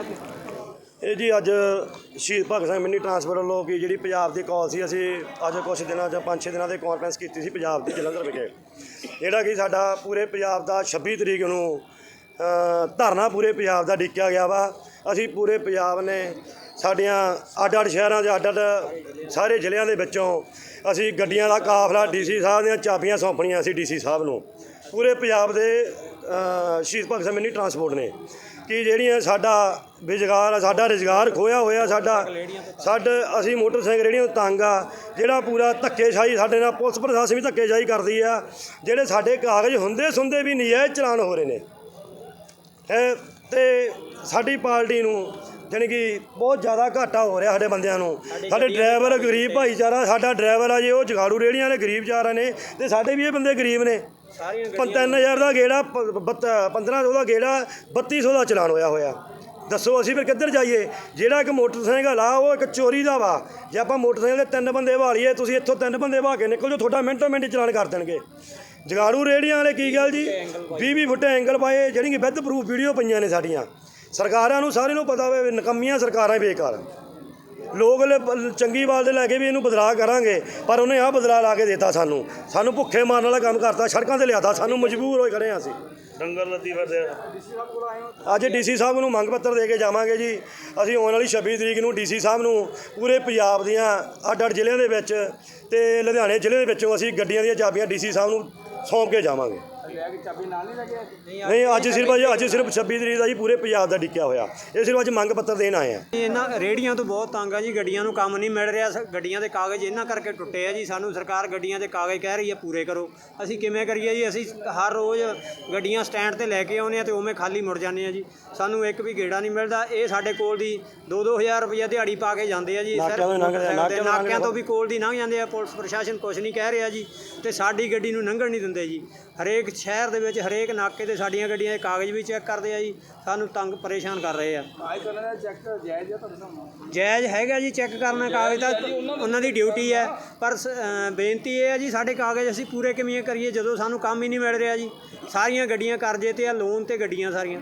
ਇਹ ਜੀ ਅੱਜ ਸ਼ਹੀਦ ਭਗਤ ਸਿੰਘ ਮਿੰਨੀ ਟਰਾਂਸਪੋਰਟ ਵੱਲੋਂ ਕਿ ਜਿਹੜੀ ਪੰਜਾਬ ਦੀ ਕਾਲ ਸੀ, ਅਸੀਂ ਅੱਜ ਕੁਝ ਦਿਨਾਂ ਜਾਂ 5-6 ਦਿਨਾਂ ਦੇ ਕਾਨਫਰੰਸ ਕੀਤੀ ਸੀ ਪੰਜਾਬ ਦੀ ਜਲੰਧਰ ਵਿਖੇ। ਜਿਹੜਾ ਕਿ ਸਾਡਾ ਪੂਰੇ ਪੰਜਾਬ ਦਾ 26 ਤਰੀਕ ਨੂੰ ਧਰਨਾ ਪੂਰੇ ਪੰਜਾਬ ਦਾ ਡਿੱਕਿਆ ਗਿਆ ਵਾ। ਅਸੀਂ ਪੂਰੇ ਪੰਜਾਬ ਨੇ ਸਾਡੀਆਂ ਅੱਡ ਅੱਡ ਸ਼ਹਿਰਾਂ ਦੇ ਅੱਡ ਅੱਡ ਸਾਰੇ ਜ਼ਿਲ੍ਹਿਆਂ ਦੇ ਵਿੱਚੋਂ ਅਸੀਂ ਗੱਡੀਆਂ ਦਾ ਕਾਫਲਾ ਡੀਸੀ ਸਾਹਿਬ ਦੀਆਂ ਚਾਬੀਆਂ ਸੌਂਪਣੀਆਂ ਸੀ ਡੀਸੀ ਸਾਹਿਬ ਨੂੰ। ਪੂਰੇ ਪੰਜਾਬ ਦੇ ਸ਼ਹੀਦ ਭਗਤ ਸਿੰਘ ਮਿੰਨੀ ਟਰਾਂਸਪੋਰਟ ਨੇ ਕਿ ਜਿਹੜੀਆਂ ਸਾਡਾ ਰੁਜ਼ਗਾਰ ਆ ਸਾਡਾ ਰੁਜ਼ਗਾਰ ਖੋਇਆ ਹੋਇਆ ਸਾਡਾ ਸਾਡੇ ਅਸੀਂ ਮੋਟਰਸਾਈਕਲ ਰੇੜੀਆਂ ਤੋਂ ਤੰਗ ਆ ਜਿਹੜਾ ਪੂਰਾ ਧੱਕੇਸ਼ਾਹੀ ਸਾਡੇ ਨਾਲ ਪੁਲਿਸ ਪ੍ਰਸ਼ਾਸਨ ਵੀ ਧੱਕੇਸ਼ਾਹੀ ਕਰਦੀ ਆ ਜਿਹੜੇ ਸਾਡੇ ਕਾਗਜ਼ ਹੁੰਦੇ ਸੁੰਦੇ ਵੀ ਨਜਾਇਜ਼ ਚਲਾਨ ਹੋ ਰਹੇ ਨੇ। ਤੇ ਸਾਡੀ ਪਾਰਟੀ ਨੂੰ ਜਾਣੀ ਕਿ ਬਹੁਤ ਜ਼ਿਆਦਾ ਘਾਟਾ ਹੋ ਰਿਹਾ ਸਾਡੇ ਬੰਦਿਆਂ ਨੂੰ। ਸਾਡੇ ਡਰਾਈਵਰ ਗਰੀਬ ਭਾਈਚਾਰਾ ਸਾਡਾ ਡਰਾਈਵਰ ਆ ਜੀ ਉਹ ਜਗਾੜੂ ਰੇੜੀਆਂ ਵਾਲੇ ਗਰੀਬ ਚਾਰਾ ਨੇ ਤੇ ਸਾਡੇ ਵੀ ਇਹ ਬੰਦੇ ਗਰੀਬ ਨੇ। ਸਾਰੀਆਂ 3000 ਦਾ ਗੇੜਾ 1500 ਦਾ ਗੇੜਾ 3200 ਦਾ ਚਲਾਨ ਹੋਇਆ ਹੋਇਆ। ਦੱਸੋ ਅਸੀਂ ਫਿਰ ਕਿੱਧਰ ਜਾਈਏ? ਜਿਹੜਾ ਇੱਕ ਮੋਟਰਸਾਈਕਲ ਆ, ਉਹ ਇੱਕ ਚੋਰੀ ਦਾ ਵਾ। ਜੇ ਆਪਾਂ ਮੋਟਰਸਾਈਕਲ ਦੇ ਤਿੰਨ ਬੰਦੇ ਵਾਲੀਏ, ਤੁਸੀਂ ਇੱਥੋਂ ਤਿੰਨ ਬੰਦੇ ਵਾ ਕੇ ਨਿਕਲ ਜਾਓ ਤੁਹਾਡਾ ਮਿੰਟੋ ਮਿੰਟ ਚਲਾਨ ਕਰ ਦੇਣਗੇ। ਜਗਾੜੂ ਰੇੜੀਆਂ ਵਾਲੇ ਕੀ ਗੱਲ ਜੀ? 20 20 ਫੁੱਟ ਐਂਗਲ ਪਾਏ ਜਿਹੜੀ ਕਿ ਵਿਦ ਪ੍ਰੂਫ ਵੀਡੀਓ ਪਈਆਂ ਨੇ ਸਾਡੀਆਂ। ਸਰਕਾਰਾਂ ਨੂੰ ਸਾਰਿਆਂ ਨੂੰ ਪਤਾ ਹੋਵੇ ਨਕੰਮੀਆਂ ਸਰਕਾਰਾਂ ਬੇਕਾਰ। ਲੋਕ ਲੈ- ਚੰਗੀ ਬਾਲ ਦੇ ਲੈ ਕੇ ਵੀ ਇਹਨੂੰ ਬਦਲਾਅ ਕਰਾਂਗੇ ਪਰ ਉਹਨੇ ਆਹ ਬਦਲਾਅ ਲਾ ਕੇ ਦਿੱਤਾ ਸਾਨੂੰ। ਸਾਨੂੰ ਭੁੱਖੇ ਮਾਰਨ ਵਾਲਾ ਕੰਮ ਕਰਤਾ ਸੜਕਾਂ ਤੇ ਲਿਆਤਾ ਸਾਨੂੰ ਮਜਬੂਰ ਹੋਏ ਖੜੇ ਹਾਂ ਅਸੀਂ। ਡੰਗਰ ਲੱਦੀ ਫਿਰਦੇ ਆ। ਅੱਜ ਡੀਸੀ ਸਾਹਿਬ ਨੂੰ ਮੰਗ ਪੱਤਰ ਦੇ ਕੇ ਜਾਵਾਂਗੇ ਜੀ। ਅਸੀਂ ਆਉਣ ਵਾਲੀ 26 ਤਰੀਕ ਨੂੰ ਡੀਸੀ ਸਾਹਿਬ ਨੂੰ ਪੂਰੇ ਪੰਜਾਬ ਦੀਆਂ ਅੱਡ ਅੱਡ ਜ਼ਿਲ੍ਹਿਆਂ ਦੇ ਵਿੱਚ ਤੇ ਲੁਧਿਆਣੇ ਜ਼ਿਲ੍ਹੇ ਦੇ ਵਿੱਚੋਂ ਅਸੀਂ ਗੱਡੀਆਂ ਦੀਆਂ ਚਾਬੀਆਂ ਡੀਸੀ ਸਾਹਿਬ ਨੂੰ ਸੌਂਪ ਕੇ ਜਾਵਾਂਗੇ। ਲੈ ਕੇ ਚਾਬੀ ਨਾਲ ਨਹੀਂ ਲੱਗਿਆ ਨਹੀਂ ਅੱਜ ਸਿਰਫ ਅੱਜ ਅੱਜ ਸਿਰਫ 26 ਤਰੀਕ ਦਾ ਜੀ ਪੂਰੇ ਪੰਜਾਬ ਦਾ ਡਿੱਕਿਆ ਹੋਇਆ। ਇਹ ਸਿਰਫ ਅੱਜ ਮੰਗ ਪੱਤਰ ਦੇਣ ਆਏ ਆ। ਇਹਨਾਂ ਰੇੜੀਆਂ ਤੋਂ ਬਹੁਤ ਤੰਗ ਆ ਜੀ ਗੱਡੀਆਂ ਨੂੰ ਕੰਮ ਨਹੀਂ ਮਿਲ ਰਿਹਾ ਸ- ਗੱਡੀਆਂ ਦੇ ਕਾਗਜ਼ ਇਹਨਾਂ ਕਰਕੇ ਟੁੱਟੇ ਆ ਜੀ ਸਾਨੂੰ ਸਰਕਾਰ ਗੱਡੀਆਂ ਦੇ ਕਾਗਜ਼ ਕਹਿ ਰਹੀ ਹੈ ਪੂਰੇ ਕਰੋ। ਅਸੀਂ ਕਿਵੇਂ ਕਰੀਏ ਜੀ ਅਸੀਂ ਹਰ ਰੋਜ਼ ਗੱਡੀਆਂ ਸਟੈਂਡ ਤੇ ਲੈ ਕੇ ਆਉਂਦੇ ਆ ਤੇ ਉਵੇਂ ਖਾਲੀ ਮੁੜ ਜਾਂਦੇ ਆ ਜੀ। ਸਾਨੂੰ ਇੱਕ ਵੀ ਗੇੜਾ ਨਹੀਂ ਮਿਲਦਾ ਇਹ ਸਾਡੇ ਕੋਲ ਦੀ 2-2000 ਰੁਪਏ ਦਿਹਾੜੀ ਪਾ ਕੇ ਜਾਂਦੇ ਆ ਜੀ ਨਾਕਿਆਂ ਸਿਰਫ ਤੋਂ ਲੰਘਦੇ ਆ, ਮੋਟਰਸਾਈਕਲ ਤੇ, ਨਾਕਿਆਂ ਤੋਂ ਨਾਕਿਆਂ ਤੋਂ ਵੀ ਕੋਲ ਦੀ ਲੰਘ ਜਾਂਦੇ ਆ ਪੁਲਿਸ ਪ੍ਰਸ਼ਾਸਨ ਕੁਝ ਨਹੀਂ ਕਹਿ ਰਿਹਾ ਜੀ ਤੇ ਸਾਡੀ ਗੱਡੀ ਨੂੰ ਲੰਘਣ ਨਹੀਂ ਦਿੰਦੇ ਜੀ। ਹਰੇਕ ਸ਼ਹਿਰ ਦੇ ਵਿੱਚ ਹਰੇਕ ਨਾਕੇ ਤੇ ਸਾਡੀਆਂ ਗੱਡੀਆਂ ਦੇ ਕਾਗਜ਼ ਵੀ ਚੈੱਕ ਕਰਦੇ ਆ ਜੀ। ਸਾਨੂੰ ਤੰਗ ਪਰੇਸ਼ਾਨ ਕਰ ਰਹੇ ਆ। ਜਾਇਜ਼ ਹੈਗਾ ਜੀ ਚੈੱਕ ਕਰਨਾ ਕਾਗਜ਼ ਤਾਂ ਉਹਨਾਂ ਦੀ ਡਿਊਟੀ ਹੈ ਪਰ ਬੇਨਤੀ ਇਹ ਹੈ ਜੀ ਸਾਡੇ ਕਾਗਜ਼ ਅਸੀਂ ਪੂਰੇ ਕਿਵੇਂ ਕਰੀਏ ਜਦੋਂ ਸਾਨੂੰ ਕੰਮ ਹੀ ਨਹੀਂ ਮਿਲ ਰਿਹਾ ਜੀ। ਸਾਰੀਆਂ ਗੱਡੀਆਂ ਕਰਜ਼ੇ ਤੇ ਆ ਲੋਨ ਤੇ ਗੱਡੀਆਂ ਸਾਰੀਆਂ।